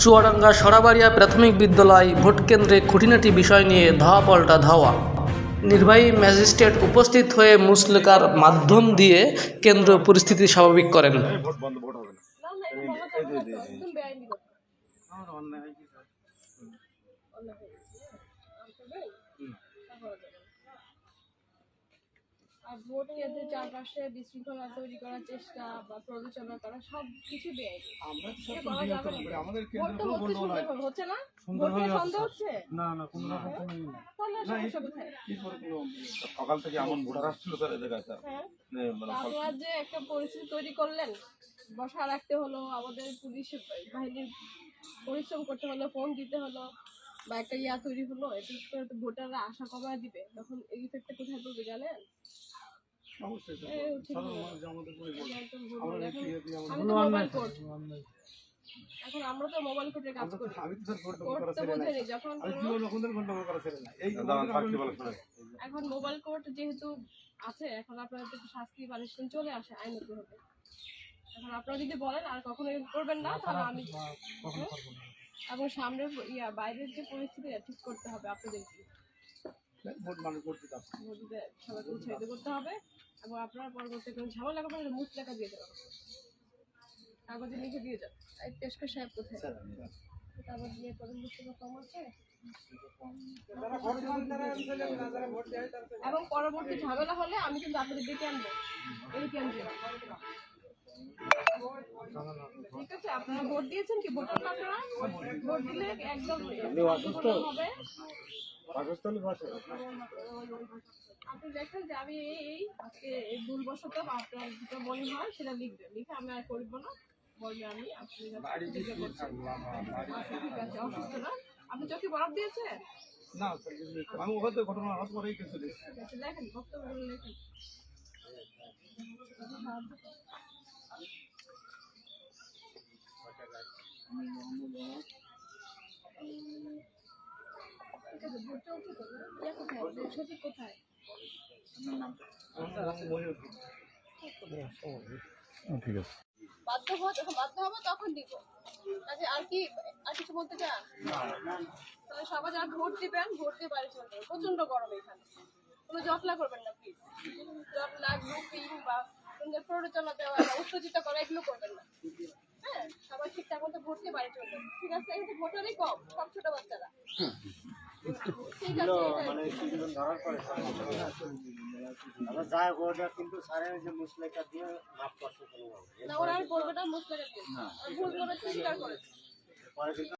চুয়াডাঙ্গা সরাবাড়িয়া প্রাথমিক বিদ্যালয় ভোটকেন্দ্রে খুঁটিনাটি বিষয় নিয়ে ধাওয়া পাল্টা ধাওয়া। নির্বাহী ম্যাজিস্ট্রেট উপস্থিত হয়ে মুসলেকার মাধ্যম দিয়ে কেন্দ্র পরিস্থিতি স্বাভাবিক করেন ভোট বন্ধ ভোট হবে না না না এটা বলা যাবে না তো, একদম বেআইনি কথা। আমার অন্যায় হয় কি স্যার অন্য কেউ। আর করবেন? তা করা যাবে না। আর ভোটে এদের চারপাশে বিশৃঙ্খলা তৈরি করার চেষ্টা বা প্ররোচনা করা সব কিছু না। হচ্ছে না। হচ্ছে না? না কোনো রকম কোনো ই নেই। তাহলে না, সমস্যা এই- কোথায়? কি করে কোনো সকাল থেকে এমন ভোটার আসছিল স্যার এদের কাছে। হ্যাঁ। মানে আপনারা যে একটা পরিস্থিতি তৈরি করলেন বসা রাখতে হলো আমাদের পুলিশ বাহিনীর পরিশ্রম করতে হলো ফোন দিতে হলো বা একটা ইয়া তৈরি হলো এটা ভোটাররা আশা কমায় দিবে। তখন এই ইফেক্টটা কোথায় পড়বে জানেন? আমরা এখন ইয়ে তো মোবাইল কোর্ট আমরা তো মোবাইল কোর্টের কাজ করি। আমি তো স্যার কোর্ট করা ছেড়ে নাই। যখন আমি জীবন ওখানে ভোট করা ছেড়ে নাই। এই এখন মোবাইল কোর্ট যেহেতু আছে এখন আপনাদের তো শাস্তি পানিশমেন্ট চলে আসে আইনত হবে। এখন আপনারা যদি বলেন আর কখনো করবেন না তাহলে আমি এবং সামনের ইয়া বাইরের যে পরিস্থিতি ঠিক করতে হবে আপনাদেরকে। ভোট মানুষ করতে চাচ্ছে। নদীতে সবাইকে উৎসাহিত করতে হবে। এবং আপনারা পরবর্তী কোনো ঝামেলা করবেন না মুখ টাকা দিয়ে দেওয়া হবে কাগজে লিখে দিয়ে যান। এই পেশকার সাহেব কোথায়? কাগজ দিয়ে করেন মুস্তফা কম আছে? এবং পরবর্তী ঝামেলা হলে আমি কিন্তু আপনাদের ডেকে আনব এটিএম দিয়ে ঠিক আছে আপনারা ভোট দিয়েছেন কি? ভোটার না আপনারা? ভোট দিলে একদম হবে। আপনি দেখেন যে আমি এই এই আজকে এই ভুলবশত আপনার যেটা মনে হয় সেটা লিখবেন লিখে আমি আর করব না। বলবে আমি আপনি। আচ্ছা, ঠিক আছে অসুস্থ না? আপনি চোখে বরফ দিয়েছে? না আমি ওখান থেকে ঘটনা হওয়ার পরেই কিছু লেখেন বক্তব্যগুলো লেখেন ঠিক আছে, ভোট চলছে তো, না? ইয়া বাধ্য হব যখন বাধ্য হব তখন দিব আচ্ছা আর কি আর কিছু বলতে চান সবাই যারা ভোট দিবেন ভোট দিয়ে বাড়ি চলবে প্রচণ্ড গরম এখানে কোনো জটলা করবেন না প্লিজ জটলা গ্রুপিং বা প্ররোচনা দেওয়া বা উত্তেজিত করা এগুলো করবেন না হ্যাঁ সবাই ঠিকঠাক মতো ভোট দিয়ে বাড়ি চলবেন ঠিক আছে কিন্তু ভোটারই কম, সব ছোট বাচ্চারা। দিয়ে করতে না। ওরা বলবে না মুসলিম ভুল করেছে স্বীকার করেছে